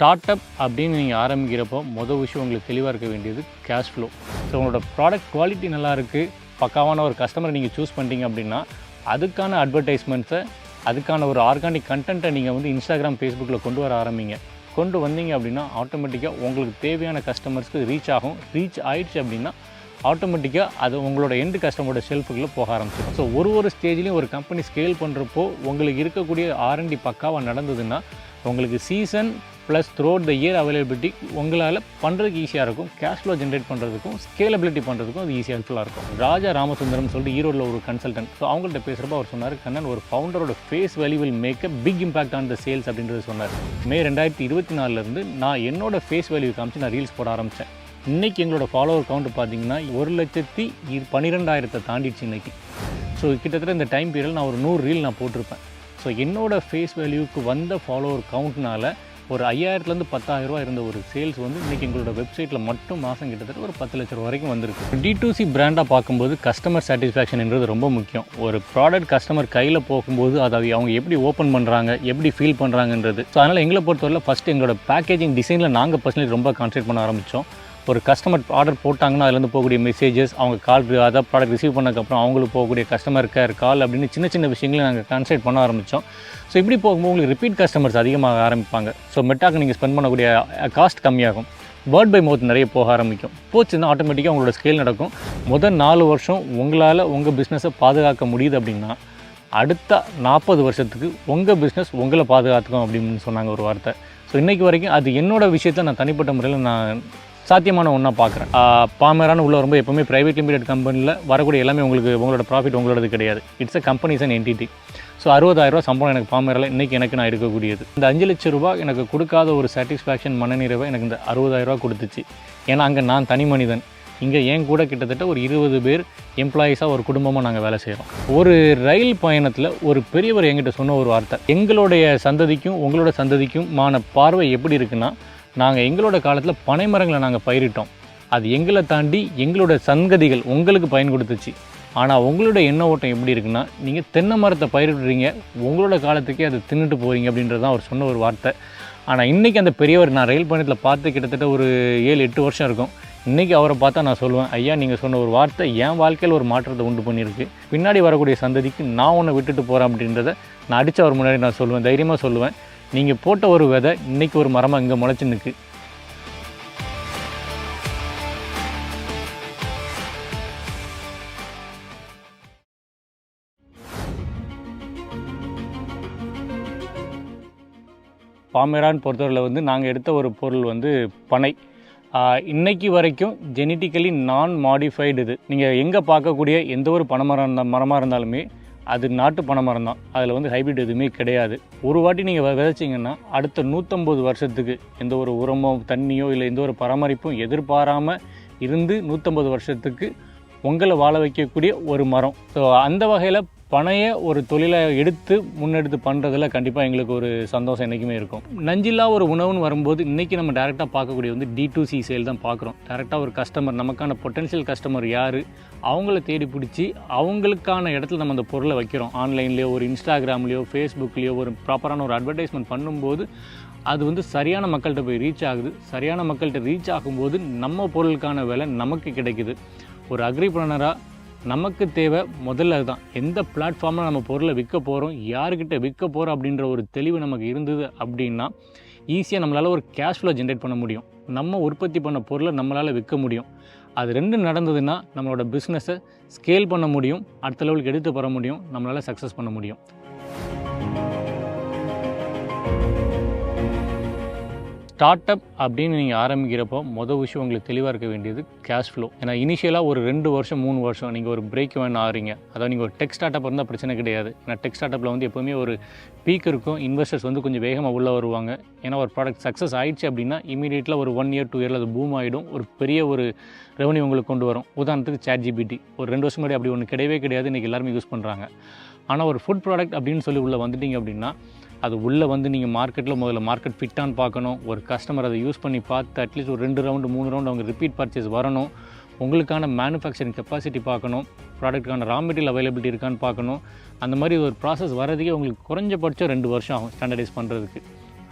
Start up அப்படின்னு நீங்கள் ஆரம்பிக்கிறப்போ மொதல் விஷயம் உங்களுக்கு தெளிவாக இருக்க வேண்டியது கேஷ் ஃப்ளோ ஸோ உங்களோட ப்ராடக்ட் குவாலிட்டி நல்லா இருக்குது பக்காவான ஒரு கஸ்டமரை நீங்கள் சூஸ் பண்ணிட்டீங்க அப்படின்னா அதுக்கான அட்வர்டைஸ்மெண்ட்ஸை அதுக்கான ஒரு ஆர்கானிக் கண்டென்ட்டை நீங்கள் வந்து இன்ஸ்டாகிராம் ஃபேஸ்புக்கில் கொண்டு வர ஆரம்பிங்க. கொண்டு வந்தீங்க அப்படின்னா ஆட்டோமேட்டிக்காக உங்களுக்கு தேவையான கஸ்டமர்ஸ்க்கு ரீச் ஆகும். ரீச் ஆயிடுச்சு அப்படின்னா ஆட்டோமேட்டிக்காக அது உங்களோட எண்டு கஸ்டமரோட ஷெல்ஃபுக்குள்ளே போக ஆரம்பிச்சிடும். ஸோ ஒரு ஒரு ஸ்டேஜ்லேயும் ஒரு கம்பெனி ஸ்கேல் பண்ணுறப்போ உங்களுக்கு இருக்கக்கூடிய ஆர்என்டி பக்காவாக நடந்ததுன்னா உங்களுக்கு season plus throughout the year availability உங்களால் பண்ணுறதுக்கு ஈஸியாக இருக்கும். கேஷ் ஃப்ளோ ஜென்ரேட் பண்ணுறதுக்கும் ஸ்கேலபிலிட்டி பண்ணுறதுக்கும் அது ஈஸியாக ஹெல்ப்ஃபுல்லாக இருக்கும். ராஜா ராமசுந்தரம் சொல்லிட்டு ஈரோடில் ஒரு கன்சல்டன்ட் ஸோ அவங்கள்ட்ட பேசுகிறப்ப அவர் சொன்னார் கண்ணன் ஒரு ஃபவுண்டரோட face value will make a big impact on the sales அப்படின்றது சொன்னார். மே ரெண்டாயிரத்தி இருபத்தி நாலுலேருந்து நான் என்னோட ஃபேஸ் வேல்யூ காமிச்சு நான் ரீல்ஸ் போட ஆரம்பித்தேன் இன்றைக்கி எங்களோட ஃபாலோவர் கவுண்ட் பார்த்தீங்கன்னா ஒரு லட்சத்தி பன்னிரெண்டாயிரத்தை தாண்டிடுச்சு இன்றைக்கி ஸோ கிட்டத்தட்ட இந்த டைம் பீரியட் நான் ஒரு நூறு ரீல் நான் போட்டிருப்பேன். ஸோ என்னோடய ஃபேஸ் வேல்யூக்கு வந்த ஃபாலோவர் கவுண்ட்னால ஒரு ஐயாயிரத்துலேருந்து பத்தாயிரரூவா இருந்த ஒரு சேல்ஸ் வந்து இன்றைக்கி எங்களோட வெப்சைட்டில் மட்டும் மாதம் கிட்டத்தட்ட ஒரு பத்து லட்ச ரூபா வரைக்கும் வந்திருக்கு. டி டூ சி பிராண்டாக பார்க்கும்போது கஸ்டமர் சாட்டிஸ்ஃபேக்ஷன்ன்றது ரொம்ப முக்கியம். ஒரு ப்ராடக்ட் கஸ்டமர் கையில் போகும்போது அதை அவங்க எப்படி ஓப்பன் பண்ணுறாங்க எப்படி ஃபீல் பண்ணுறாங்கன்றது ஸோ அதனால் எங்களை பொறுத்தவரை ஃபஸ்ட்டு எங்களோட பேக்கேஜிங் டிசைனில் நாங்கள் பர்சனலி ரொம்ப கான்சன்ட்ரேட் பண்ண ஆரம்பித்தோம் ஒரு கஸ்டமர் ஆர்டர் போட்டாங்கன்னா அதுலேருந்து போகக்கூடிய மெசேஜஸ் அவங்க கால் அதாவது ப்ராடக்ட் ரிசீவ் பண்ணதுக்கப்புறம் அவங்களுக்கு போகக்கூடிய கஸ்டமர் கேர் கால் அப்படின்னு சின்ன சின்ன விஷயங்களை நாங்கள் கான்சன்ட்ரேட் பண்ண ஆரம்பித்தோம் ஸோ இப்படி போகும்போது உங்களுக்கு ரிப்பீட் கஸ்டமர்ஸ் அதிகமாக ஆரம்பிப்பாங்க. ஸோ மெட்டாக்கு நீங்கள் ஸ்பெண்ட் பண்ணக்கூடிய காஸ்ட் கம்மியாகும். வேர்ட் பை மவுத் நிறைய போக ஆரம்பிக்கும். போச்சுன்னா ஆட்டோமேட்டிக்காக உங்களோட ஸ்கேல் நடக்கும். முதல் நாலு வருஷம் உங்களால் உங்கள் பிஸ்னஸை பாதுகாக்க முடியுது அப்படின்னா அடுத்த நாற்பது வருஷத்துக்கு உங்கள் பிஸ்னஸ் உங்களை பாதுகாத்துக்கும் அப்படின்னு சொன்னாங்க ஒரு வார்த்தை. ஸோ இன்றைக்கி வரைக்கும் அது என்னோட விஷயத்தை நான் தனிப்பட்ட முறையில் நான் சாத்தியமான ஒன்றா பார்க்குறேன் பாமரான உள்ள ரொம்ப எப்போவுமே ப்ரைவேட் லிமிடெட் கம்பெனியில் வரக்கூடிய எல்லாமே உங்களுக்கு உங்களோட ப்ராஃபிட் உங்களோடது கிடையாது. It's a companies and entity so அறுபதாயிரரூவா சம்பளம் எனக்கு பாமரில் இன்றைக்கி எனக்கு நான் எடுக்கக்கூடியது. இந்த அஞ்சு லட்ச ரூபா எனக்கு கொடுக்காத ஒரு சாட்டிஸ்ஃபேக்ஷன் மனநிறைவை எனக்கு இந்த அறுபதாயிரரூவா கொடுத்துச்சு. ஏன்னா அங்கே நான் தனி மனிதன். இங்கே என் கூட கிட்டத்தட்ட ஒரு இருபது பேர் எம்ப்ளாயீஸாக ஒரு குடும்பமாக நாங்கள் வேலை செய்கிறோம் ஒரு ரயில் பயணத்தில் ஒரு பெரியவர் என்கிட்ட சொன்ன ஒரு வார்த்தை. எங்களுடைய சந்ததிக்கும் உங்களோட சந்ததிக்கும் மான பார்வை எப்படி இருக்குன்னா நாங்கள் எங்களோட காலத்தில் பனைமரங்களை நாங்கள் பயிரிட்டோம். அது எங்களை தாண்டி எங்களோட சங்கதிகள் உங்களுக்கு பயன் கொடுத்துச்சு. ஆனால் உங்களோட எண்ண ஓட்டம் எப்படி இருக்குன்னா நீங்கள் தென்னை மரத்தை பயிரிடுறீங்க உங்களோட காலத்துக்கே அதை தின்னுட்டு போகிறீங்க அப்படின்றது தான் அவர் சொன்ன ஒரு வார்த்தை. ஆனால் இன்றைக்கி அந்த பெரியவர் நான் ரயில் பயணத்தில் பார்த்து கிட்டத்தட்ட ஒரு ஏழு எட்டு வருஷம் இருக்கும். இன்றைக்கி அவரை பார்த்தா நான் சொல்லுவேன் ஐயா நீங்கள் சொன்ன ஒரு வார்த்தை என் வாழ்க்கையில் ஒரு மாற்றத்தை உண்டு பண்ணியிருக்கு. பின்னாடி வரக்கூடிய சந்ததிக்கு நான் உன்னை விட்டுட்டு போகிறேன் அப்படின்றத நான் அடித்த அவர் முன்னாடி நான் சொல்லுவேன் தைரியமாக சொல்லுவேன். நீங்கள் போட்ட ஒரு விதை இன்றைக்கி ஒரு மரமாக இங்கே முளைச்சி நிற்கு பாமரான் பொறுத்தவரையில் வந்து நாங்கள் எடுத்த ஒரு பொருள் வந்து பனை. ஆஹ் இன்னைக்கு வரைக்கும் ஜெனட்டிக்கலி நான் மாடிஃபைடு இது. நீங்கள் எங்கே பார்க்கக்கூடிய எந்த ஒரு பனைமரம் மரம் மரமாக இருந்தாலுமே அது நாட்டு பனை மரம் தான் அதில் வந்து ஹைபிரிட் எதுவுமே கிடையாது. ஒரு வாட்டி நீங்கள் விதைச்சிங்கன்னா அடுத்த நூற்றம்பது வருஷத்துக்கு எந்த ஒரு உரமோ தண்ணியோ இல்லை எந்த ஒரு பராமரிப்பும் எதிர்பாராமல் இருந்து நூற்றம்பது வருஷத்துக்கு உங்களை வாழ வைக்கக்கூடிய ஒரு மரம். ஸோ அந்த வகையில் பனைய ஒரு தொழிலை எடுத்து முன்னெடுத்து பண்ணுறதுல கண்டிப்பாக எங்களுக்கு ஒரு சந்தோஷம் என்றைக்குமே இருக்கும். நஞ்சில்லா ஒரு உணவுன்னு வரும்போது இன்றைக்கி நம்ம டேரெக்டாக பார்க்கக்கூடிய வந்து டி டு சி சேல் தான் பார்க்குறோம். டேரெக்டாக ஒரு கஸ்டமர் நமக்கான பொட்டன்ஷியல் கஸ்டமர் யார்? அவங்கள தேடி பிடிச்சி அவங்களுக்கான இடத்துல நம்ம அந்த பொருளை வைக்கிறோம். ஆன்லைன்லேயோ ஒரு இன்ஸ்டாகிராம்லேயோ ஃபேஸ்புக்லேயோ ஒரு ப்ராப்பரான ஒரு அட்வர்டைஸ்மெண்ட் பண்ணும்போது அது வந்து சரியான மக்கள்கிட்ட போய் ரீச் ஆகுது. சரியான மக்கள்கிட்ட ரீச் ஆகும்போது நம்ம பொருளுக்கான விலை நமக்கு கிடைக்குது. ஒரு அக்ரிப்ரனராக நமக்கு தேவை முதல்ல அதுதான். எந்த பிளாட்ஃபார்மில் நம்ம பொருளை விற்க போகிறோம் யாருக்கிட்ட விற்க போகிறோம் அப்படின்ற ஒரு தெளிவு நமக்கு இருந்தது அப்படின்னா ஈஸியாக நம்மளால் ஒரு கேஷ் ஃப்ளோ ஜென்ரேட் பண்ண முடியும். நம்ம உற்பத்தி பண்ண பொருளை நம்மளால் விற்க முடியும். அது ரெண்டும் நடந்ததுன்னா நம்மளோட பிஸ்னஸை ஸ்கேல் பண்ண முடியும் அடுத்த லெவலுக்கு எடுத்து போக முடியும் நம்மளால் சக்ஸஸ் பண்ண முடியும். ஸ்டார்ட் அப் அப்படின்னு நீங்கள் ஆரம்பிக்கிறப்போ மொதல் விஷயம் உங்களுக்கு தெளிவாக இருக்க வேண்டியது கேஷ் ஃப்ளோ ஏன்னா இனிஷியலாக ஒரு ரெண்டு வருஷம் மூணு வருஷம் நீங்கள் ஒரு பிரேக் வேன் ஆகிறீங்க அதாவது நீங்கள் ஒரு டெக் ஸ்டார்ட் அப் இருந்தால் பிரச்சனை கிடையாது. ஏன்னா டெக் ஸ்டார்ட் அப்பில் வந்து எப்போவுமே ஒரு பீக் இருக்கும். இன்வெஸ்டர்ஸ் வந்து கொஞ்சம் வேகமாக உள்ளே வருவாங்க. ஏன்னா ஒரு ப்ராடக்ட் சக்ஸஸ் ஆயிடுச்சு அப்படின்னா இமீடியட்டாக ஒரு ஒன் இயர் டூ இயரில் அது பூம் ஆகிடும் ஒரு பெரிய ஒரு ரெவன்யூ உங்களுக்கு கொண்டு வரும். உதாரணத்துக்கு சேட் ஜிபிடி ஒரு ரெண்டு வருஷம் முன்னாடி அப்படி ஒன்று கிடையவே கிடையாது. இன்றைக்கி எல்லாருமே யூஸ் பண்ணுறாங்க ஆனால் ஒரு ஃபுட் ப்ராடக்ட் அப்படின்னு சொல்லி உள்ளே வந்துட்டீங்க அப்படின்னா அது உள்ளே வந்து நீங்கள் மார்க்கெட்டில் முதல்ல மார்க்கெட் ஃபிட்டான்னு பார்க்கணும். ஒரு கஸ்டமர் அதை யூஸ் பண்ணி பார்த்து அட்லீஸ்ட் ஒரு ரெண்டு ரவுண்டு மூணு ரவுண்டு அவங்க ரிப்பீட் பர்ச்சேஸ் வரணும். உங்களுக்கான மேனுஃபேக்சரிங் கெப்பாசிட்டி பார்க்கணும். ப்ராடக்ட்டுக்கான ரா மெட்டீரியல் அவைலபிலிட்டி இருக்கான்னு பார்க்கணும். அந்த மாதிரி ஒரு ப்ராசஸ் வரதுக்கே உங்களுக்கு குறைஞ்சபட்சம் ரெண்டு வருஷம் ஆகும் ஸ்டாண்டர்டைஸ் பண்ணுறதுக்கு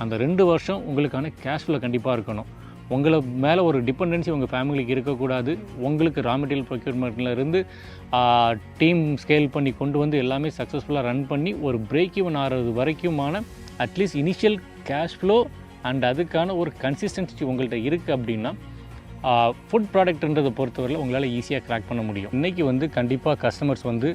அந்த ரெண்டு வருஷம் உங்களுக்கான கேஷ் ஃப்ளோ கண்டிப்பாக இருக்கணும். உங்களை மேலே ஒரு டிபெண்டன்சி உங்கள் ஃபேமிலிக்கு இருக்கக்கூடாது. உங்களுக்கு ரா மெட்டீரியல் ப்ரொக்யூர்மெண்ட்டில் இருந்து டீம் ஸ்கேல் பண்ணி கொண்டு வந்து எல்லாமே சக்ஸஸ்ஃபுல்லாக ரன் பண்ணி ஒரு பிரேக் ஈவன் ஆகிறது வரைக்குமான at least initial cash flow and அதுக்கான ஒரு கன்சிஸ்டன்சி உங்கள்கிட்ட இருக்குது அப்படின்னா ஃபுட் ப்ராடக்ட்ன்றதை பொறுத்தவரையில் உங்களால் ஈஸியாக கிராக் பண்ண முடியும். இன்றைக்கி வந்து கண்டிப்பாக கஸ்டமர்ஸ் வந்து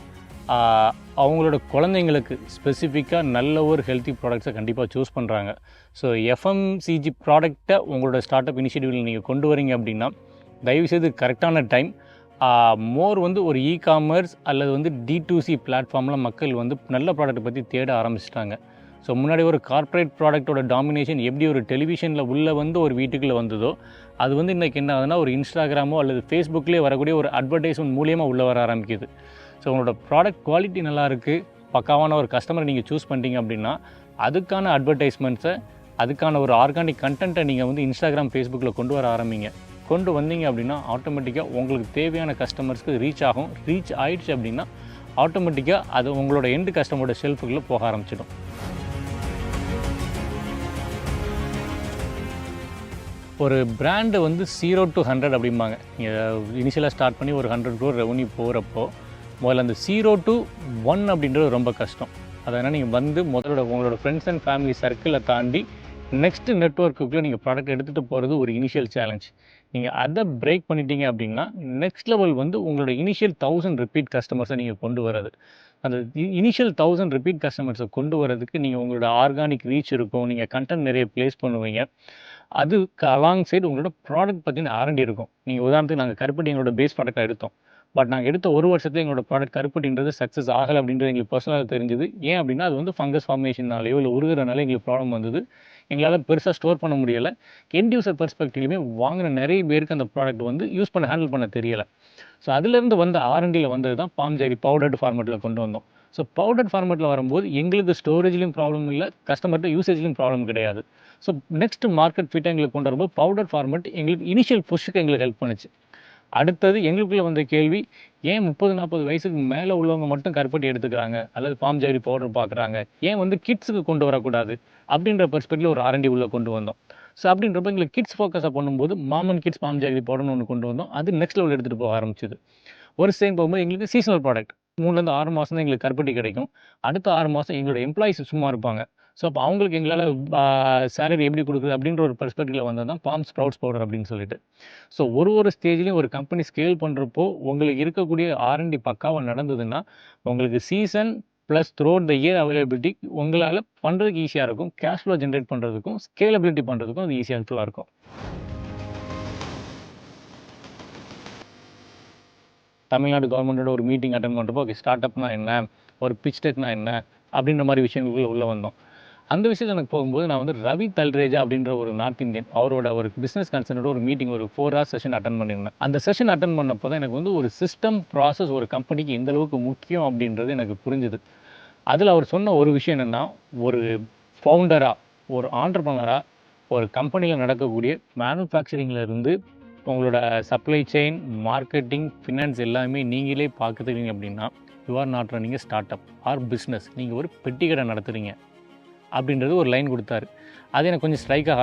அவங்களோட குழந்தைங்களுக்கு ஸ்பெசிஃபிக்காக நல்ல ஒரு ஹெல்த்தி ப்ராடக்ட்ஸை கண்டிப்பாக சூஸ் பண்ணுறாங்க ஸோ எஃப்எம்சிஜி ப்ராடக்டை உங்களோட ஸ்டார்ட் அப் இனிஷியேட்டிவில் நீங்கள் கொண்டு வரீங்க அப்படின்னா தயவுசெய்து கரெக்டான டைம் மோர் வந்து ஒரு இ காமர்ஸ் அல்லது வந்து டி டு சி பிளாட்ஃபார்மில் மக்கள் வந்து நல்ல ப்ராடக்ட்டை பற்றி தேட ஆரம்பிச்சிட்டாங்க. ஸோ முன்னாடி ஒரு கார்ப்பரேட் ப்ராடக்ட்டோட டாமினேஷன் எப்படி ஒரு டெலிவிஷனில் உள்ளே வந்து ஒரு வீட்டுக்குள்ளே வந்ததோ அது வந்து இன்றைக்கி என்ன ஆகுதுன்னா ஒரு இன்ஸ்டாகிராமோ அல்லது ஃபேஸ்புக்லேயே வரக்கூடிய ஒரு அட்வர்டைஸ்மெண்ட் மூலியமாக உள்ளே வர ஆரம்பிக்குது. ஸோ உங்களோட ப்ராடக்ட் குவாலிட்டி நல்லாயிருக்கு பக்காவான ஒரு கஸ்டமரை நீங்கள் சூஸ் பண்ணிட்டீங்க அப்படின்னா அதுக்கான அட்வர்டைஸ்மெண்ட்ஸை அதுக்கான ஒரு ஆர்கானிக் கண்டென்ட்டை நீங்கள் வந்து இன்ஸ்டாகிராம் ஃபேஸ்புக்கில் கொண்டு வர ஆரம்பிங்க. கொண்டு வந்தீங்க அப்படின்னா ஆட்டோமேட்டிக்காக உங்களுக்கு தேவையான கஸ்டமர்ஸ்க்கு ரீச் ஆகும். ரீச் ஆயிடுச்சு அப்படின்னா ஆட்டோமேட்டிக்காக அது உங்களோட எண்டு கஸ்டமரோட ஷெல்ஃபுக்குள்ளே போக ஆரம்பிச்சிடும். ஒரு பிராண்டு வந்து ஜீரோ டு ஹண்ட்ரட் அப்படிம்பாங்க. நீங்கள் இனிஷியலாக ஸ்டார்ட் பண்ணி ஒரு ஹண்ட்ரட் க்ரோர் ரெவன்யூ போகிறப்போ முதல்ல அந்த ஜீரோ டு ஒன் அப்படின்றது ரொம்ப கஷ்டம். அதனால் நீங்கள் வந்து முதலோட உங்களோட ஃப்ரெண்ட்ஸ் அண்ட் ஃபேமிலி சர்க்கிளை தாண்டி நெக்ஸ்ட் நெட்ஒர்க்குள்ளே நீங்கள் ப்ராடக்ட் எடுத்துகிட்டு போகிறது ஒரு இனிஷியல் சேலஞ்ச் நீங்கள் அதை பிரேக் பண்ணிட்டீங்க அப்படின்னா நெக்ஸ்ட் லெவல் வந்து உங்களோட இனிஷியல் தௌசண்ட் ரிப்பீட் கஸ்டமர்ஸை நீங்கள் கொண்டு வர்றது. அந்த இனிஷியல் தௌசண்ட் ரிப்பீட் கஸ்டமர்ஸை கொண்டு வரதுக்கு நீங்கள் உங்களோட ஆர்கானிக் ரீச் இருக்கும். நீங்கள் கண்டென்ட் நிறைய ப்ளேஸ் பண்ணுவீங்க. அதுக்கு அலாங் சைடு உங்களோட ப்ராடக்ட் பற்றின ஆரண்டி இருக்கும். நீங்கள் உதாரணத்துக்கு நாங்கள் கருப்பட்டி எங்களோட பேஸ் ப்ராடக்டாக எடுத்தோம். பட் நாங்கள் எடுத்த ஒரு வருஷத்துல எங்களோட ப்ராடக்ட் கருப்பட்டின்றது சக்ஸஸ் ஆகலை அப்படின்றது எங்களுக்கு பர்சனலாக தெரிஞ்சுது. ஏன் அப்படின்னா அது வந்து ஃபங்கஸ் ஃபார்மேஷனாலேயோ இல்லை உருகிறனால எங்களுக்கு ப்ராப்ளம் வந்தது. எங்களால் பெருசாக ஸ்டோர் பண்ண முடியலை. எண்ட் யூசர் பெர்ஸ்பெக்டிவ்லையுமே வாங்கின நிறைய பேருக்கு அந்த ப்ராடக்ட் வந்து யூஸ் பண்ண ஹேண்டில் பண்ண தெரியலை. ஸோ அதுலேருந்து வந்த ஆர்என்டியில் வந்தது தான் பாம் ஜெரி பவுடர்டு ஃபார்மேட்டில் கொண்டு வந்தோம். ஸோ பவுடர் ஃபார்மேட்டில் வரும்போது எங்களுக்கு ஸ்டோரேஜ்லையும் ப்ராப்ளம் இல்லை கஸ்டமர்கிட்ட யூசேஜ்லையும் ப்ராப்ளம் கிடையாது. ஸோ நெக்ஸ்ட் மார்க்கெட் ஃபிட்டை எங்களுக்கு கொண்டு வரும்போது பவுடர் ஃபார்மேட் எங்களுக்கு இனிஷியல் புஷ்ஷுக்கு எங்களுக்கு ஹெல்ப் பண்ணுச்சு. அடுத்தது எங்களுக்குள்ள வந்த கேள்வி ஏன் முப்பது நாற்பது வயசுக்கு மேலே உள்ளவங்க மட்டும் கருப்பட்டி எடுத்துக்கிறாங்க? அல்லது பாம் ஜெரி பவுடர் பார்க்குறாங்க ஏன் வந்து கிட்ஸுக்கு கொண்டு வரக்கூடாது? அப்படின்ற பெர்ஸ்பெக்டில் ஒரு ஆரண்டி உள்ளே கொண்டு வந்தோம். ஸோ அப்படின்றப்ப எங்களுக்கு கிட்ஸ் ஃபோக்கஸாக பண்ணும்போது மாமன் கிட்ஸ் பாம் ஜெரி பவுடர்னு ஒன்று கொண்டு வந்தோம். அது நெக்ஸ்ட் லெவல் எடுத்துகிட்டு போக ஆரம்பிச்சது. ஒரு சேம் போகும்போது எங்களுக்கு சீசனல் ப்ராடக்ட் மூணுலேருந்து ஆறு மாதம் தான் எங்களுக்கு கருப்பட்டி கிடைக்கும். அடுத்த ஆறு மாதம் எங்களோட எம்ப்ளாயிஸ் சும்மா இருப்பாங்க. ஸோ அப்போ அவங்களுக்கு எங்களால் சேலரி எப்படி கொடுக்குது அப்படின்ற ஒரு பெர்ஸ்பெக்டிவில் வந்தது தான் பாம் ஸ்ப்ரவுட்ஸ் பவுடர் அப்படின்னு சொல்லிட்டு. ஸோ ஒரு ஒரு ஸ்டேஜ்லேயும் ஒரு கம்பெனி ஸ்கேல் பண்ணுறப்போ உங்களுக்கு இருக்கக்கூடிய ஆர்என்டி பக்காவாக நடந்ததுன்னா உங்களுக்கு season plus throughout the year availability உங்களால் பண்ணுறதுக்கு ஈஸியாக இருக்கும். கேஷ் ஃப்ளோ ஜென்ரேட் பண்ணுறதுக்கும் ஸ்கேலபிலிட்டி பண்ணுறதுக்கும் அது ஈஸியாக ஹெல்ப்ஃபுல்லாக இருக்கும். தமிழ்நாடு கவர்மெண்ட்டோட ஒரு மீட்டிங் அட்டன் பண்ணுறப்போ ஓகே ஸ்டார்ட் அப்னா என்ன? ஒரு பிச் டெக்னா என்ன? அப்படின்ற மாதிரி விஷயங்களுக்குள்ளே உள்ளே வந்தோம். அந்த விஷயத்தில் எனக்கு போகும்போது நான் வந்து ரவி தல்ரேஜா அப்படின்ற ஒரு நார்த் இந்தியன் அவரோட ஒரு பிஸ்னஸ் கன்சர்னோட ஒரு மீட்டிங் ஒரு ஃபோர் ஹவர்ஸ் செஷன் அட்டன் பண்ணியிருந்தேன். அந்த செஷன் அட்டன் பண்ணப்போ தான் எனக்கு வந்து ஒரு சிஸ்டம் ப்ராசஸ் ஒரு கம்பெனிக்கு எந்த அளவுக்கு முக்கியம் அப்படின்றது எனக்கு புரிஞ்சுது. அதில் அவர் சொன்ன ஒரு விஷயம் என்னென்னா ஒரு ஃபவுண்டராக ஒரு ஆண்டர்பனராக ஒரு கம்பெனியில் நடக்கக்கூடிய மேனுஃபேக்சரிங்லேருந்து இருந்து உங்களோட சப்ளை செயின் மார்க்கெட்டிங் ஃபினான்ஸ் எல்லாமே நீங்களே பார்க்குறீங்க அப்படின்னா you are not running start up or business நீங்கள் ஒரு பெட்டி கடை நடத்துகிறீங்க அப்படின்றது ஒரு லைன் கொடுத்தாரு. அது எனக்கு கொஞ்சம் ஸ்ட்ரைக் ஆக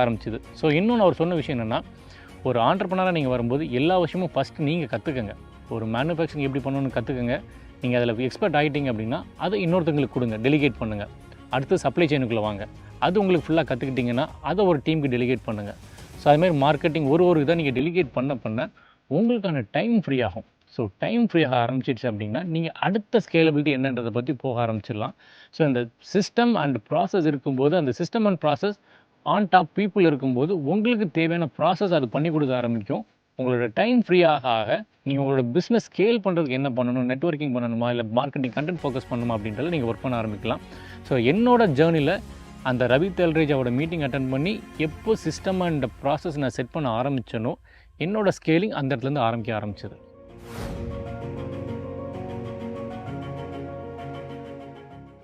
ஸோ இன்னொன்று அவர் சொன்ன விஷயம் என்னென்னா ஒரு ஆண்டர்பனராக நீங்கள் வரும்போது எல்லா விஷயமும் ஃபஸ்ட்டு நீங்கள் கற்றுக்கங்க ஒரு மேனுஃபேக்சரிங் எப்படி பண்ணணும்னு கற்றுக்கங்க நீங்கள் அதில் எக்ஸ்பர்ட் ஆகிட்டீங்க அப்படின்னா அதை இன்னொருத்தங்களுக்கு கொடுங்க டெலிகேட் பண்ணுங்கள் அடுத்து சப்ளை செயினுக்குள்ளே வாங்க. அது உங்களுக்கு ஃபுல்லாக கற்றுக்கிட்டிங்கன்னா அதை ஒரு டீமுக்கு டெலிகேட் பண்ணுங்கள் ஸோ அதுமாதிரி மார்க்கெட்டிங் ஒரு ஒரு இதாக நீங்கள் டெலிகேட் பண்ண பண்ண உங்களுக்கான டைம் ஃப்ரீ ஆகும். ஸோ டைம் ஃப்ரீ ஆக ஆரம்பிச்சிடுச்சு அப்படின்னா நீங்கள் அடுத்த ஸ்கேலபிலிட்டி என்னன்றதை பற்றி போக ஆரம்பிச்சிடலாம். ஸோ இந்த சிஸ்டம் அண்ட் ப்ராசஸ் இருக்கும்போது அந்த system and process on top people இருக்கும்போது உங்களுக்கு தேவையான ப்ராசஸ் அது பண்ணி கொடுக்க ஆரம்பிக்கும். உங்களோட டைம் ஃப்ரீ ஆக ஆக நீங்கள் உங்களோட பிஸ்னஸ் ஸ்கேல் பண்ணுறதுக்கு என்ன பண்ணணும் நெட்வொர்க்கிங் பண்ணணுமா இல்லை மார்க்கெட்டிங் கண்டென்ட் ஃபோக்கஸ் பண்ணணுமா அப்படின்றத நீங்கள் ஒர்க் பண்ண ஆரம்பிக்கலாம். ஸோ என்னோட ஜேர்னியில் அந்த ரவி தெல்ரேஜாவோட மீட்டிங் அட்டன் பண்ணி எப்போ சிஸ்டம் அண்ட் ப்ராசஸ் நான் செட் பண்ண ஆரம்பிச்சேனோ என்னோட ஸ்கேலிங் அந்த இடத்துலேருந்து ஆரம்பிக்க ஆரம்பிச்சது.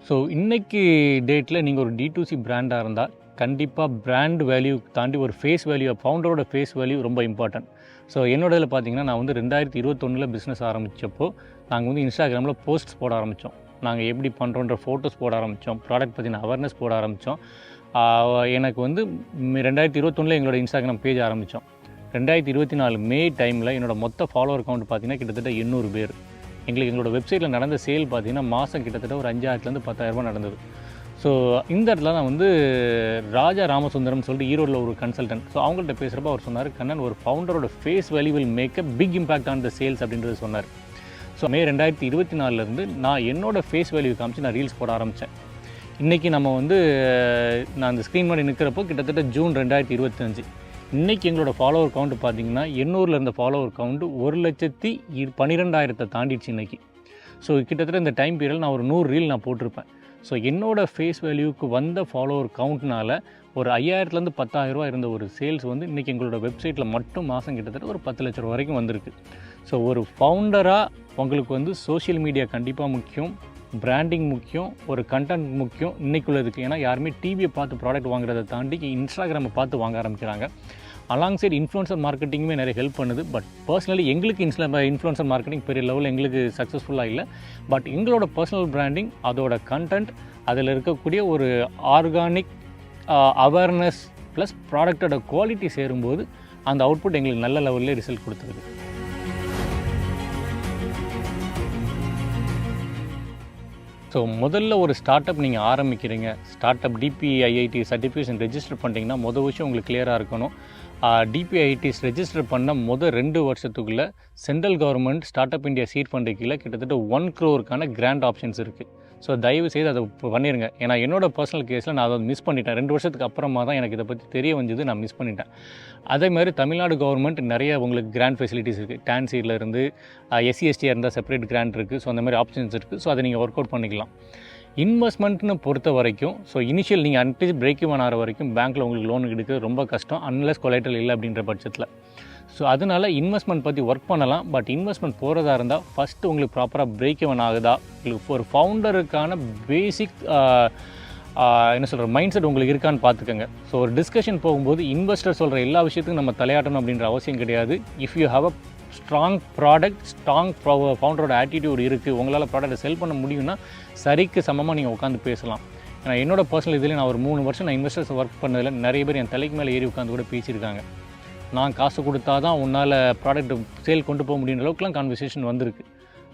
ஸோ இன்றைக்கி டேட்டில் நீங்கள் ஒரு டி பிராண்டாக இருந்தால் கண்டிப்பாக பிராண்ட் வேல்யூ தாண்டி ஒரு ஃபேஸ் வேல்யூ ஃபவுண்டரோட ஃபேஸ் வேல்யூ ரொம்ப இம்பார்ட்டன்ட் ஸோ என்னோட இதில் பார்த்தீங்கன்னா நான் வந்து ரெண்டாயிரத்தி இருபத்தொன்னில் பிஸ்னஸ் ஆரம்பித்தப்போ நாங்கள் வந்து இன்ஸ்டாகிராமில் போஸ்ட்ஸ் போட ஆரம்பித்தோம் நாங்கள் எப்படி பண்ணுறோன்ற ஃபோட்டோஸ் போட ஆரம்பித்தோம் ப்ராடக்ட் பற்றின அவேர்னஸ் போட ஆரம்பித்தோம் எனக்கு வந்து ரெண்டாயிரத்தி இருபத்தொன்னில் எங்களோட இன்ஸ்டாகிராம் பேஜ் ஆரம்பித்தோம் ரெண்டாயிரத்தி இருபத்தி நாலு மே டைமில் என்னோடய மொத்த ஃபாலோவர் கவுண்ட் பார்த்தீங்கன்னா கிட்டத்தட்ட எண்ணூறு பேர். எங்களுக்கு எங்களோட வெப்சைட்டில் நடந்த சேல் பார்த்தீங்கன்னா மாதம் கிட்டத்தட்ட ஒரு அஞ்சாயிரத்துலேருந்து பத்தாயிரரூபா நடந்தது. ஸோ இந்த இடத்துல நான் வந்து ராஜா ராமசுந்தரம் சொல்லிட்டு ஈரோடில் ஒரு கன்சல்டன்ட் ஸோ அவங்கள்ட்ட பேசுகிறப்ப அவர் சொன்னார் கண்ணன் ஒரு ஃபவுண்டரோட face value will make a big impact on the sales அப்படின்றது சொன்னார். ஸோ மே ரெண்டாயிரத்தி இருபத்தி நாலுலேருந்து நான் என்னோடய ஃபேஸ் வேல்யூ காமிச்சு நான் ரீல்ஸ் போட ஆரம்பித்தேன் இன்றைக்கி நம்ம வந்து நான் அந்த ஸ்க்ரீன் மாதிரி நிற்கிறப்போ கிட்டத்தட்ட ஜூன் ரெண்டாயிரத்தி இருபத்தஞ்சு. இன்றைக்கி எங்களோட ஃபாலோவர் கவுண்ட் பார்த்தீங்கன்னா எண்ணூரில் இருந்த ஃபாலோவர் கவுண்ட்டு ஒரு லட்சத்தி பன்னிரெண்டாயிரத்தை தாண்டிடுச்சு இன்றைக்கி ஸோ கிட்டத்தட்ட இந்த டைம் பீரியட் நான் ஒரு நூறு ரீல் நான் போட்டிருப்பேன். ஸோ என்னோடய ஃபேஸ் வேல்யூக்கு வந்த ஃபாலோவர் கவுண்ட்னால ஒரு ஐயாயிரத்துலேருந்து பத்தாயிரரூவா இருந்த ஒரு சேல்ஸ் வந்து இன்றைக்கி எங்களோட வெப்சைட்டில் மட்டும் மாதம் கிட்டத்தட்ட ஒரு பத்து லட்ச ரூபா வரைக்கும் வந்திருக்கு. ஸோ ஒரு ஃபவுண்டராக உங்களுக்கு வந்து சோஷியல் மீடியா கண்டிப்பாக முக்கியம். பிராண்டிங் முக்கியம் ஒரு கண்டென்ட் முக்கியம். இன்னைக்குள்ளதுக்கு ஏன்னா யாருமே டிவியை பார்த்து ப்ராடக்ட் வாங்குறதை தாண்டி இன்ஸ்டாகிராமை பார்த்து வாங்க ஆரம்பிக்கிறாங்க. அலாங் சைடு இன்ஃப்ளூன்சர் மார்க்கெட்டிங்குமே நிறைய ஹெல்ப் பண்ணுது. பட் பர்சனலி எங்களுக்கு இன்ஸ்ல இன்ஃப்ளூன்சர் மார்க்கெட்டிங் பெரிய லெவலில் எங்களுக்கு சக்ஸஸ்ஃபுல்லாக இல்லை. பட் எங்களோட பர்சனல் பிராண்டிங் அதோட கண்டென்ட் அதில் இருக்கக்கூடிய ஒரு ஆர்கானிக் அவேர்னஸ் ப்ளஸ் ப்ராடக்டோட குவாலிட்டி சேரும்போது அந்த அவுட்புட் எங்களுக்கு நல்ல லெவல்லே ரிசல்ட் கொடுத்துருக்கு ஸோ முதல்ல ஒரு ஸ்டார்ட் அப் நீங்கள் ஆரம்பிக்கிறீங்க start up DPIIT certification register பண்ணிட்டீங்கன்னா மொதல் விஷயம் உங்களுக்கு கிளியராக இருக்கணும். டிபிஐடிஸ் ரெஜிஸ்டர் பண்ண முதல் ரெண்டு வருஷத்துக்குள்ளே central government start up India seed fund கீழே கிட்டத்தட்ட ஒன் க்ரோருக்கான கிராண்ட் ஆப்ஷன்ஸ் இருக்குது ஸோ தயவு செய்து அதை பண்ணிடுங்க ஏன்னா என்னோடய பர்சனல் கேஸில் நான் அதை மிஸ் பண்ணிட்டேன். ரெண்டு வருஷத்துக்கு அப்புறமா தான் எனக்கு இதை பற்றி தெரிய வந்தது. நான் மிஸ் பண்ணிட்டேன். அதே மாதிரி தமிழ்நாடு கவர்மெண்ட் நிறைய உங்களுக்கு கிராண்ட் ஃபெசிலிட்டிஸ் இருக்குது டான்சியில் இருந்து எஸ்சிஎஸ்டியாக இருந்தால் செப்பரேட் கிராண்ட் இருக்குது ஸோ அந்த மாதிரி ஆப்ஷன்ஸ் இருக்குது ஸோ அதை நீங்கள் ஒர்க் அவுட் பண்ணிக்கலாம். இன்வெஸ்ட்மெண்ட்னு பொறுத்த வரைக்கும் ஸோ இனிஷியல் நீங்கள் அன்டிஸ் பிரேக் இவன் ஆகிற வரைக்கும் பேங்க்கில் உங்களுக்கு லோன் எடுக்க ரொம்ப கஷ்டம். அன்லெஸ் கொலைட்டல் இல்லை அப்படின்ற பட்சத்தில். ஸோ அதனால் இன்வெஸ்ட்மெண்ட் பற்றி ஒர்க் பண்ணலாம். பட் இன்வெஸ்ட்மெண்ட் போகிறதா இருந்தால் ஃபஸ்ட்டு உங்களுக்கு ப்ராப்பராக பிரேக் இவன் ஆகுதா? உங்களுக்கு ஒரு ஃபவுண்டருக்கான பேசிக் என்ன சொல்கிற மைண்ட் செட் உங்களுக்கு இருக்கான்னு பார்த்துக்கோங்க. ஸோ ஒரு டிஸ்கஷன் போகும்போது இன்வெஸ்டர் சொல்கிற எல்லா விஷயத்துக்கும் நம்ம தலையாட்டணும் அப்படின்ற அவசியம் கிடையாது. If you have a strong product strong ஃபவுண்டரோட attitude இருக்குது உங்களால் ப்ராடக்ட்டை செல் பண்ண முடியும்னா சரிக்கு சமமாக நீங்கள் உட்காந்து பேசலாம். ஏன்னா என்னோட பர்சனல் இதில் நான் ஒரு மூணு வருஷம் நான் இன்வெஸ்டர்ஸ் ஒர்க் பண்ணதில் நிறைய பேர் என் தலைக்கு மேலே ஏறி உட்காந்து கூட பேசியிருக்காங்க. நான் காசு கொடுத்தா தான் உன்னால் ப்ராடக்ட் சேல் கொண்டு போக முடியுன்ற அளவுக்குலாம் கான்வர்சேஷன் வந்திருக்கு.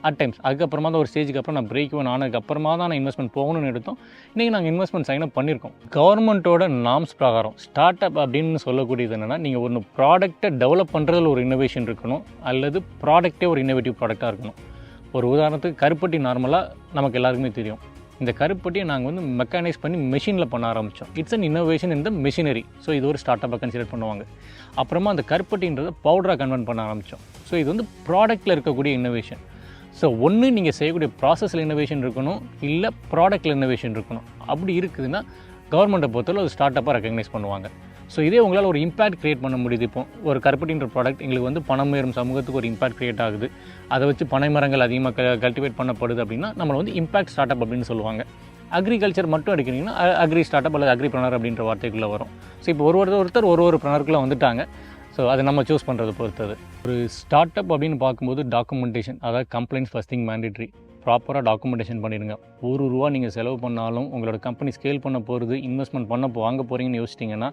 அட் டைம்ஸ் அதுக்கப்புறமா தான் ஒரு ஸ்டேஜுக்கு அப்புறம் நான் பிரேக் ஒன் ஆனதுக்கு அப்புறமா தான் நான் இன்வெஸ்ட்மெண்ட் போகணும்னு எடுத்தோம். இன்றைக்கி நாங்கள் இன்வெஸ்ட்மெண்ட் சைன் அப் பண்ணியிருக்கோம். கவர்மெண்ட்டோட நாம்ஸ் பிரகாரம் ஸ்டார்ட் அப் அப்படின்னு சொல்லக்கூடியது என்னென்னா நீங்கள் ஒன்று ப்ராடக்ட்டை டெவலப் பண்ணுறதுல ஒரு இன்னோவேஷன் இருக்கணும் அல்லது ப்ராடக்ட்டே ஒரு இன்னோவேட்டிவ் ப்ராடக்டாக இருக்கணும். ஒரு உதாரணத்துக்கு கருப்பட்டி நார்மலாக நமக்கு எல்லாருக்குமே தெரியும். இந்த கருப்பட்டியை நாங்கள் வந்து மெக்கானைஸ் பண்ணி மிஷினில் பண்ண ஆரம்பித்தோம் இட்ஸ் அன் இன்னோவேஷன் இந்த மிஷினரி ஸோ இது ஒரு ஸ்டார்ட் அப்பாக கன்சிடர் பண்ணுவாங்க. அப்புறமா அந்த கருப்பட்டின்றதை பவுடராக கன்வெர்ட் பண்ண ஆரம்பித்தோம் ஸோ இது வந்து ப்ராடக்ட்டில் இருக்கக்கூடிய இன்னோவேஷன் ஸோ ஒன்று நீங்கள் செய்யக்கூடிய ப்ராசஸில் இன்னோவேஷன் இருக்கணும் இல்லை ப்ராடக்ட்டில் இன்னோவேஷன் இருக்கணும். அப்படி இருக்குதுன்னா கவர்மெண்ட்டை பொறுத்தவரை ஒரு ஸ்டார்ட் அப்பாக ரெக்கக்னைஸ் பண்ணுவாங்க. ஸோ இதே உங்களால் ஒரு இம்பேக்ட் க்ரியேட் பண்ண முடியுது. இப்போ ஒரு கருப்பட்டின்ற ப்ராடக்ட் எங்களுக்கு வந்து பணம் உயரும் சமூகத்துக்கு ஒரு இம்பாக்ட் க்ரியேட் ஆகுது. அதை வச்சு பனை மரங்கள் அதிகமாக க கல்டிவேட் பண்ணப்படுது அப்படின்னா நம்மளை வந்து இம்பாக்ட் ஸ்டார்ட் அப் அப்படின்னு சொல்லுவாங்க. அக்ரிகல்ச்சர் மட்டும் எடுக்கிறீங்கன்னா அக்ரி ஸ்டார்ட் அப் அல்லது அக்ரி ப்ரனர் அப்படின்ற வார்த்தைக்குள்ளே வரும். ஸோ இப்போ ஒரு ஒரு ஒருத்தர் ஒரு ஒரு ப்ரனருக்குள்ளே வந்துட்டாங்க. ஸோ அதை நம்ம சூஸ் பண்ணுறது பொறுத்தது. ஒரு ஸ்டார்ட் அப் அப்படின்னு பார்க்கும்போது டாக்குமெண்டேஷன் அதாவது கம்ப்ளைண்ட்ஸ் ஃபஸ்ட் திங் மேண்டேட்ரி ப்ராப்பராக டாக்குமெண்டேஷன் பண்ணிடுங்க. ஒரு ரூபா நீங்கள் செலவு பண்ணாலும் உங்களோட கம்பெனி ஸ்கேல் பண்ண போகிறது இன்வெஸ்ட்மெண்ட் பண்ண போ- வாங்க போகிறீங்கன்னு யோசிச்சிட்டிங்கன்னா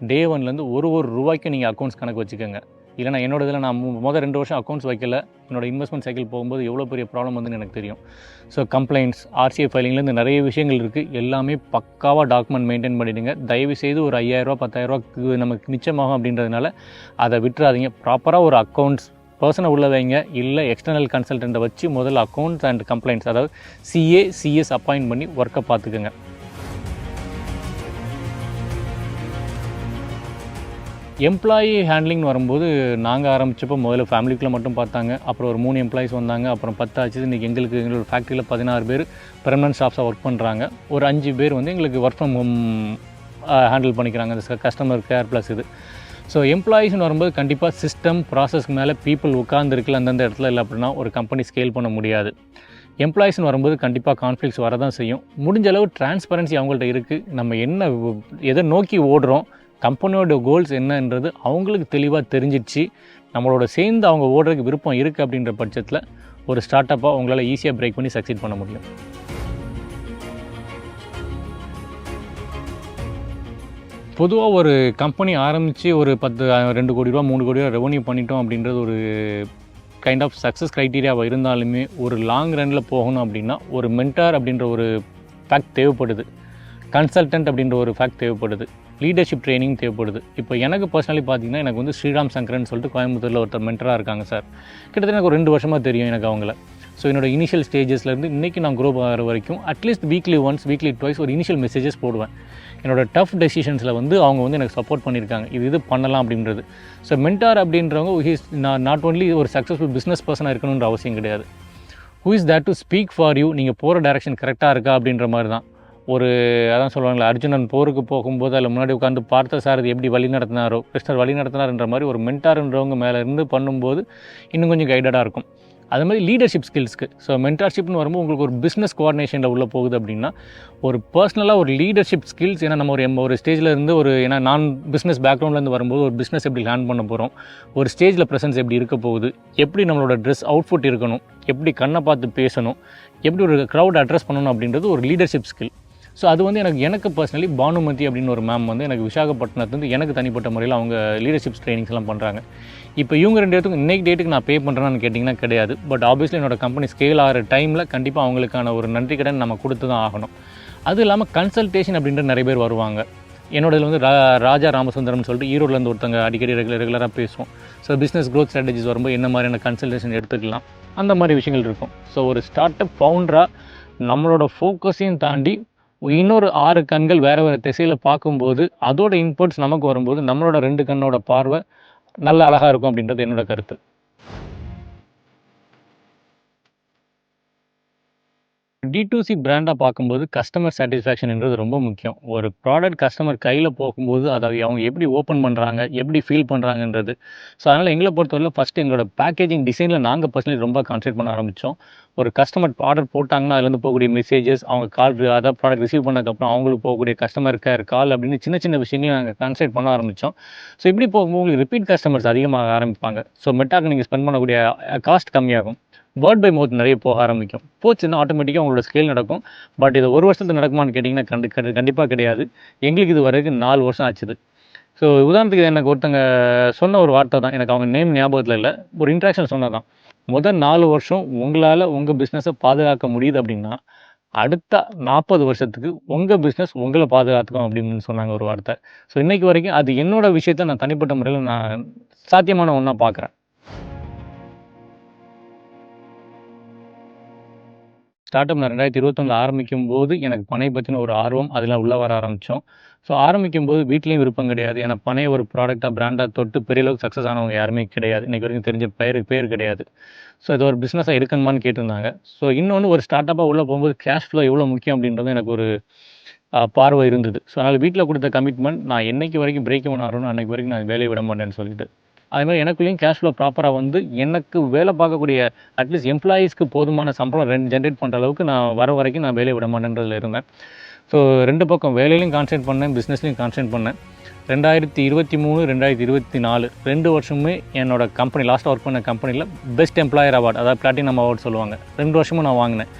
டே ஒன்லேருந்து ஒரு ஒரு ரூபாய்க்கு நீங்கள் அக்கௌண்ட்ஸ் கணக்கு வச்சுக்கோங்க. இல்லைனா என்னோட இதில் நான் முதல் மொதல் ரெண்டு வருஷம் அக்கௌண்ட்ஸ் வைக்கல. என்னோட இன்வெஸ்ட்மெண்ட் சைக்கிள் போகும்போது எவ்வளோ பெரிய ப்ராப்ளம் வந்து எனக்கு தெரியும். ஸோ கம்ப்ளைண்ட்ஸ் ஆர்சிஐ ஃபைலிங்லேருந்து நிறைய விஷயங்கள் இருக்குது எல்லாமே பக்காவாக டாக்குமெண்ட் மெயின்டைன் பண்ணிடுங்க. தயவு செய்து ஒரு ஐயாயிரரூவா பத்தாயிரரூவா நமக்கு மிச்சமாகும் அப்படின்றதுனால அதை விட்டுறாதீங்க. ப்ராப்பராக ஒரு அக்கௌண்ட்ஸ் பர்சனை உள்ள வைங்க இல்லை எக்ஸ்டர்னல் கன்சல்டண்ட்டை வச்சு முதல்ல அக்கௌண்ட்ஸ் அண்ட் கம்ப்ளைண்ட்ஸ் அதாவது சிஏ சிஎஸ் அப்பாயிண்ட் பண்ணி ஒர்க்கை பார்த்துக்குங்க எம்ப்ளாயி ஹேண்ட்லிங் வரும்போது நாங்கள் ஆரம்பிச்சப்போ முதல்ல ஃபேமிலிக்குள்ளே மட்டும் பார்த்தாங்க. அப்புறம் ஒரு மூணு எம்ப்ளாயிஸ் வந்தாங்க. அப்புறம் பத்து ஆச்சு இன்றைக்கி எங்களுக்கு எங்களோட ஃபேக்ட்ரியில் பதினாறு பேர் பெர்மனன்ட் ஸ்டாஃப்ஸாக ஒர்க் பண்ணுறாங்க ஒரு அஞ்சு பேர் வந்து எங்களுக்கு ஒர்க் ஃப்ரம் ஹோம் ஹேண்டில் பண்ணிக்கிறாங்க. இந்த கஸ்டமர் கேர் ப்ளஸ் இது. ஸோ எம்ப்ளாயீஸ்னு வரும்போது கண்டிப்பாக சிஸ்டம் ப்ராசஸ்க்கு மேலே பீப்புள் உட்காந்துருக்கல அந்தந்த இடத்துல இல்லை அப்படின்னா ஒரு கம்பெனி ஸ்கேல் பண்ண முடியாது. எம்ப்ளாயிஸ்னு வரும்போது கண்டிப்பாக கான்ஃப்ளிக்ஸ் வரதான் செய்யும். முடிஞ்ச அளவு டிரான்ஸ்பரன்சி அவங்கள்ட்ட இருக்குது நம்ம என்ன எதை நோக்கி ஓடுறோம் கம்பெனியோட கோல்ஸ் என்னன்றது அவங்களுக்கு தெளிவாக தெரிஞ்சிச்சு. நம்மளோட சேர்ந்து அவங்க ஓடுறதுக்கு விருப்பம் இருக்குது அப்படின்ற பட்சத்தில் ஒரு ஸ்டார்ட் அப்பாக உங்களால் ஈஸியாக பிரேக் பண்ணி சக்சீட் பண்ண முடியும். பொதுவாக ஒரு கம்பெனி ஆரம்பித்து ஒரு பத்து ரெண்டு கோடி ரூபா மூணு கோடி ரூபா ரெவன்யூ பண்ணிட்டோம் அப்படின்றது ஒரு கைண்ட் ஆஃப் சக்ஸஸ் க்ரைட்டீரியாவாக இருந்தாலுமே ஒரு லாங் ரனில் போகணும் அப்படின்னா ஒரு மென்டார் அப்படின்ற ஒரு ஃபேக்ட் தேவைப்படுது. கன்சல்டன்ட் அப்படின்ற ஒரு ஃபேக்ட் தேவைப்படுது. லீடர்ஷிப் ட்ரைனிங் தேவைப்படுது. இப்போ எனக்கு பர்சனலி பார்த்தீங்கன்னா எனக்கு வந்து ஸ்ரீராம் சங்கரன் சொல்லிட்டு கோயம்புத்தூரில் ஒருத்தர் மென்டராக இருக்காங்க சார் கிட்டத்தட்ட எனக்கு ஒரு ரெண்டு வருஷமாக தெரியும் எனக்கு அவங்கள. ஸோ என்னோட இனிஷியல் ஸ்டேஜஸ்லேருந்து இன்றைக்கி நான் க்ரோ ஆகிற வரைக்கும் at least weekly once weekly twice ஒரு இனிஷியல் மெசேஜஸ் போடுவேன். என்னோட டஃப் டெசிஷன்ஸில் வந்து அவங்க வந்து எனக்கு சப்போர்ட் பண்ணியிருக்காங்க. இது இது பண்ணலாம் அப்படின்றது. ஸோ மென்டார் அப்படின்றவங்க ஹீஸ் நான் நாட் ஒன்லி ஒரு சக்ஸஸ்ஃபுல் பிஸ்னஸ் பர்சனாக இருக்கணுன்ற அவசியம் கிடையாது. Who is that to speak for you நீங்கள் போகிற டேரெக்ஷன் கரெக்டாக இருக்கா அப்படின்ற மாதிரி தான் ஒரு அதான் சொல்லுவாங்களே அர்ஜுனன் போருக்கு போகும்போது அதில் முன்னாடி உட்காந்து பார்த்த சார் இது எப்படி வழி நடத்தினாரோ கிருஷ்ணர் வழி நடத்தினார்ன்ற மாதிரி ஒரு மென்டார்ன்றவங்க மேலே இருந்து பண்ணும்போது இன்னும் கொஞ்சம் கைடடாக இருக்கும். அது மாதிரி லீடர்ஷிப் ஸ்கில்ஸ்க்கு ஸோ மென்டார்ஷிப்னு வரும்போது உங்களுக்கு ஒரு பிஸ்னஸ் கோஆர்டினேஷனில் உள்ள போகுது அப்படின்னா ஒரு பர்சனலாக ஒரு லீடர்ஷிப் ஸ்கில்ஸ் ஏன்னா நம்ம ஒரு எம் ஒரு ஸ்டேஜில் இருந்து ஒரு ஏன்னா நான் பிஸ்னஸ் பேக்ரவுண்ட்லேருந்து வரும்போது ஒரு பிஸ்னஸ் எப்படி ஹேண்ட் பண்ண போகிறோம் ஒரு ஸ்டேஜில் ப்ரெசன்ஸ் எப்படி இருக்க போகுது எப்படி நம்மளோட ட்ரெஸ் அவுட்ஃபுட் இருக்கணும் எப்படி கண்ணை பார்த்து பேசணும் எப்படி ஒரு க்ரௌட் அட்ரஸ் பண்ணணும் அப்படின்றது ஒரு லீடர்ஷிப் ஸ்கில் ஸோ அது வந்து எனக்கு எனக்கு பர்சனலி பானுமதி அப்படின்னு ஒரு மேம் வந்து எனக்கு விசாகப்பட்டினத்துலேருந்து எனக்கு தனிப்பட்ட முறையில் அவங்க லீடர்ஷிப் ட்ரைனிங்ஸ் எல்லாம் பண்ணுறாங்க இப்போ இவங்க ரெண்டு பேத்துக்கும் இன்றைக்கு டேட்டுக்கு நான் பே பண்ணுறேன்னு கேட்டிங்கன்னா கிடையாது. பட் ஆப்வியஸ்லி என்னோட கம்பெனி ஸ்கேல் ஆகிற டைமில் கண்டிப்பாக அவங்களுக்கான ஒரு நன்றி கடன் நம்ம கொடுத்து தான் ஆகணும். அதுவும் இல்லாமல் கன்சல்டேஷன் அப்படின்ற நிறைய பேர் வருவாங்க. என்னோட வந்து ரா ராஜா ராமசுந்தரம்னு சொல்லிட்டு ஈரோட்லேருந்து ஒருத்தங்க அடிக்கடி ரெகுலர் ரெகுலராக பேசுவோம். ஸோ பிஸ்னஸ் க்ரோத் ஸ்ட்ராட்டஜிஸ் வரும்போது என்ன மாதிரியான கன்சல்டேஷன் எடுத்துக்கலாம்? அந்த மாதிரி விஷயங்கள் இருக்கும். ஸோ ஒரு ஸ்டார்ட் அப் ஃபவுண்டராக நம்மளோட ஃபோக்கஸையும் தாண்டி இன்னொரு ஆறு கண்கள் வேறு வேறு திசையில் பார்க்கும்போது அதோட இன்புட்ஸ் நமக்கு வரும்போது நம்மளோட ரெண்டு கண்ணோட பார்வை நல்ல அழகாக இருக்கும் அப்படின்றது என்னோட கருத்து. டி சி பிராண்டாக பார்க்கும்போது கஸ்டமர் சாட்டிஸ்ஃபேக்ஷன்ன்றது ரொம்ப முக்கியம். ஒரு ப்ராடக்ட் கஸ்டமர் கையில் போகும்போது அதை அவங்க எப்படி ஓப்பன் பண்ணுறாங்க எப்படி ஃபீல் பண்ணுறாங்கன்றது ஸோ அதனால் எங்களை பொறுத்தவரையில் ஃபஸ்ட்டு எங்களோட பேக்கேஜிங் டிசைனில் நாங்கள் பர்சனலி ரொம்ப கான்சென்ட்ரேட் பண்ண ஆரம்பித்தோம் ஒரு கஸ்டமர் ஆர்டர் போட்டாங்கன்னா அதுலேருந்து போகக்கூடிய மெசேஜஸ் அவங்க கால் அதாவது ப்ராடக்ட் ரிசீவ் பண்ணதுக்கப்புறம் அவங்களுக்கு போகக்கூடிய கஸ்டமர் கேர் கால் அப்படின்னு சின்ன சின்ன விஷயங்களையும் நாங்கள் கான்சென்ட்ரேட் பண்ண ஆரம்பித்தோம் ஸோ இப்படி போகும்போது உங்களுக்கு ரிப்பீட் கஸ்டமர்ஸ் அதிகமாக ஆரம்பிப்பாங்க. ஸோ மெட்டாக்கு நீங்கள் ஸ்பெண்ட் பண்ணக்கூடிய காஸ்ட் கம்மியாகும். வேர்ட் பை மவுத் நிறைய போக ஆரம்பிக்கும். போச்சுன்னா ஆட்டோமேட்டிக்காக உங்களோட ஸ்கேல் நடக்கும். பட் இது ஒரு வருஷத்துக்கு நடக்குமான்னு கேட்டிங்கன்னா கண்டு கண்டிப்பாக கிடையாது. எங்களுக்கு இது வரைக்கும் நாலு வருஷம் ஆச்சுது. ஸோ உதாரணத்துக்கு எனக்கு ஒருத்தங்க சொன்ன ஒரு வார்த்தை தான். எனக்கு அவங்க நேம் ஞாபகத்தில் இல்லை. ஒரு இன்ட்ராக்ஷன் சொன்னதான் முதல் நாலு வருஷம் உங்களால் உங்கள் பிஸ்னஸை பாதுகாக்க முடியுது அப்படின்னா அடுத்த நாற்பது வருஷத்துக்கு உங்கள் பிஸ்னஸ் உங்களை பாதுகாத்துக்கும் அப்படின்னு சொன்னாங்க ஒரு வார்த்தை. ஸோ இன்றைக்கு வரைக்கும் அது என்னோட விஷயத்தை நான் தனிப்பட்ட முறையில் நான் சாத்தியமான ஒன்றா பார்க்குறேன் ஸ்டார்ட் அப் நான் ரெண்டாயிரத்தி இருபத்தொன்று ஆரம்பிக்கும் போது எனக்கு பனை பற்றின ஒரு ஆர்வம் அதில் உள்ளே வர ஆரம்பித்தோம் ஸோ ஆரம்பிக்கும் போது வீட்லேயும் விருப்பம் கிடையாது. ஏன்னா பனைய ஒரு ப்ராடக்டாக பிராண்டாக தொட்டு பெரிய அளவுக்கு சக்ஸஸ் ஆனவங்க யாருமே கிடையாது. இன்றைக்கி வரைக்கும் தெரிஞ்ச பேர் பேர் கிடையாது. ஸோ இது ஒரு பிஸ்னஸாக இருக்கணுமான்னு கேட்டிருந்தாங்க. ஸோ இன்னொன்று ஒரு ஸ்டார்ட் அப்பாக உள்ளே போகும்போது கேஷ் ஃப்ளோ எவ்வளோ முக்கியம் அப்படின்றது எனக்கு ஒரு பார்வை இருந்தது. ஸோ அதனால் வீட்டில் கொடுத்த கமிட்மெண்ட் நான் என்னைக்கு வரைக்கும் பிரேக் பண்ண ஆகணும் அன்னைக்கு வரைக்கும் நான் வேலையை விட மாட்டேன்னு சொல்லிட்டு அதே மாதிரி எனக்குள்ளேயும் கேஷ் ஃப்ளோ ப்ராப்பராக வந்து எனக்கு வேலை பார்க்கக்கூடிய அட்லீஸ்ட் எம்ப்ளாயீஸ்க்கு போதுமான சம்பளம் ரெண்டு ஜென்ரேட் பண்ணுற அளவுக்கு நான் வர வரைக்கும் நான் வேலையை விட மாட்டேன்றதில் இருந்தேன். ஸோ ரெண்டு பக்கம் வேலையிலையும் கான்சென்ட் பண்ணேன் பிஸ்னஸ்லையும் கான்சென்ட் பண்ணேன். ரெண்டாயிரத்தி இருபத்தி மூணு ரெண்டாயிரத்தி இருபத்தி நாலு ரெண்டு வருஷமே என்னோட கம்பெனி லாஸ்ட்டாக ஒர்க் பண்ண கம்பெனியில் பெஸ்ட் எம்ப்ளாயர் அவார்டு அதாவது பிளாட்டினம் அவார்டு சொல்லுவாங்க. ரெண்டு வருஷமும் நான் வாங்கினேன்.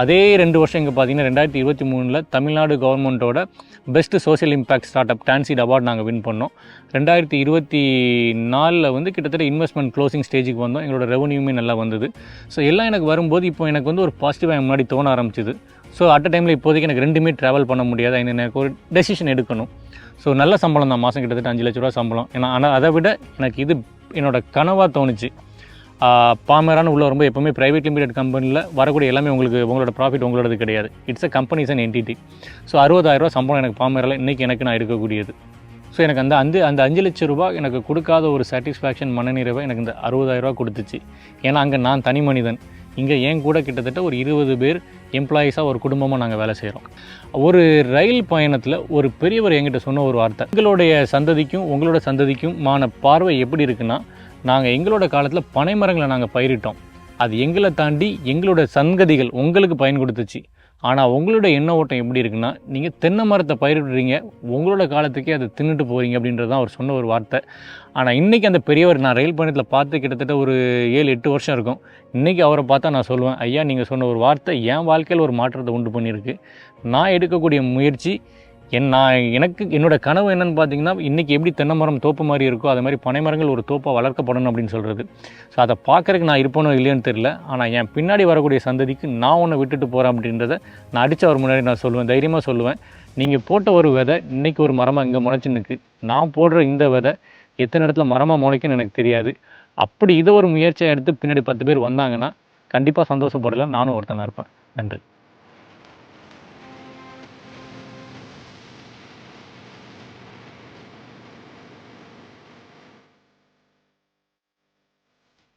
அதே ரெண்டு வருஷம் இங்கே பார்த்தீங்கன்னா ரெண்டாயிரத்தி இருபத்தி மூணில் தமிழ்நாடு கவர்மெண்ட்டோட best social impact start up transit award நாங்கள் வின் பண்ணோம். ரெண்டாயிரத்தி இருபத்தி நாலில் வந்து கிட்டத்தட்ட இன்வெஸ்ட்மெண்ட் க்ளோசிங் ஸ்டேஜுக்கு வந்தோம். எங்களோட ரெவன்யூமே நல்லா வந்தது. ஸோ எல்லாம் எனக்கு வரும்போது இப்போ எனக்கு வந்து ஒரு பாசிட்டிவாக முன்னாடி தோண ஆரம்பிச்சிது. ஸோ அட் டைமில் இப்போதைக்கு எனக்கு ரெண்டுமே ட்ராவல் பண்ண முடியாது. அது எனக்கு ஒரு டெசிஷன் எடுக்கணும். ஸோ நல்ல சம்பளம் தான். மாதம் கிட்டத்தட்ட அஞ்சு லட்ச ரூபா சம்பளம். ஏன்னா ஆனால் அதை விட எனக்கு இது என்னோட கனவாக தோணுச்சு. பாமரான உள்ள வரும்போது எப்போவுமே ப்ரைவேட் லிமிடெட் கம்பெனியில் வரக்கூடிய எல்லாமே உங்களுக்கு உங்களோட ப்ராஃபிட் உங்களோடது கிடையாது. It's a companies and entity so அறுபதாயிரரூவா சம்பளம் எனக்கு பாமரில் இன்றைக்கி எனக்கு நான் இருக்கக்கூடியது ஸோ எனக்கு அந்த அந்த அந்த அஞ்சு லட்ச ரூபா எனக்கு கொடுக்காத ஒரு சாட்டிஸ்ஃபேக்ஷன் மனநிறைவை எனக்கு இந்த அறுபதாயிரரூவா கொடுத்துச்சு. ஏன்னா அங்கே நான் தனி மனிதன். இங்கே என் கூட கிட்டத்தட்ட ஒரு இருபது பேர் எம்ப்ளாயீஸாக ஒரு குடும்பமாக நாங்கள் வேலை செய்கிறோம் ஒரு ரயில் பயணத்தில் ஒரு பெரியவர் என்கிட்ட சொன்ன ஒரு வார்த்தை. எங்களுடைய சந்ததிக்கும் உங்களோட சந்ததிக்கும் மான பார்வை எப்படி இருக்குன்னா நாங்கள் எங்களோட காலத்தில் பனைமரங்களை நாங்கள் பயிரிட்டோம். அது எங்களை தாண்டி எங்களோட சங்கதிகள் உங்களுக்கு பயன் கொடுத்துச்சு. ஆனால் உங்களோட எண்ண ஓட்டம் எப்படி இருக்குன்னா நீங்கள் தென்னை மரத்தை பயிரிடுறீங்க உங்களோட காலத்துக்கே அதை தின்னுட்டு போகிறீங்க அப்படின்றது தான் அவர் சொன்ன ஒரு வார்த்தை. ஆனால் இன்றைக்கி அந்த பெரியவர் நான் ரயில் பயணத்தில் பார்த்து கிட்டத்தட்ட ஒரு ஏழு எட்டு வருஷம் இருக்கும். இன்றைக்கி அவரை பார்த்தா நான் சொல்லுவேன் ஐயா நீங்கள் சொன்ன ஒரு வார்த்தை என் வாழ்க்கையில் ஒரு மாற்றத்தை உண்டு பண்ணியிருக்கு. நான் எடுக்கக்கூடிய முயற்சி என் நான் எனக்கு என்னோட கனவு என்னென்னு பார்த்தீங்கன்னா இன்றைக்கி எப்படி தென்னை மரம் தோப்பு மாதிரி இருக்கோ அது மாதிரி பனை மரங்கள் ஒரு தோப்பாக வளர்க்கப்படணும் அப்படின்னு சொல்கிறது ஸோ அதை பார்க்குறதுக்கு நான் இருப்பேனோ இல்லையோன்னு தெரியல. ஆனால் என் பின்னாடி வரக்கூடிய சந்ததிக்கு நான் ஒன்று விட்டுட்டு போகிறேன் அப்படின்றத நான் அடித்த ஒரு முன்னாடி நான் சொல்லுவேன் தைரியமாக சொல்லுவேன். நீங்கள் போட்ட ஒரு விதை இன்றைக்கி ஒரு மரமாக இங்கே முளைச்சு நிற்கு நான் போடுற இந்த விதை எத்தனை இடத்துல மரமாக முளைக்குன்னு எனக்கு தெரியாது. அப்படி இதை ஒரு முயற்சியாக எடுத்து பின்னாடி பத்து பேர் வந்தாங்கன்னா கண்டிப்பாக சந்தோஷப்படலாம் நானும் ஒருத்தனாக இருப்பேன். நன்றி.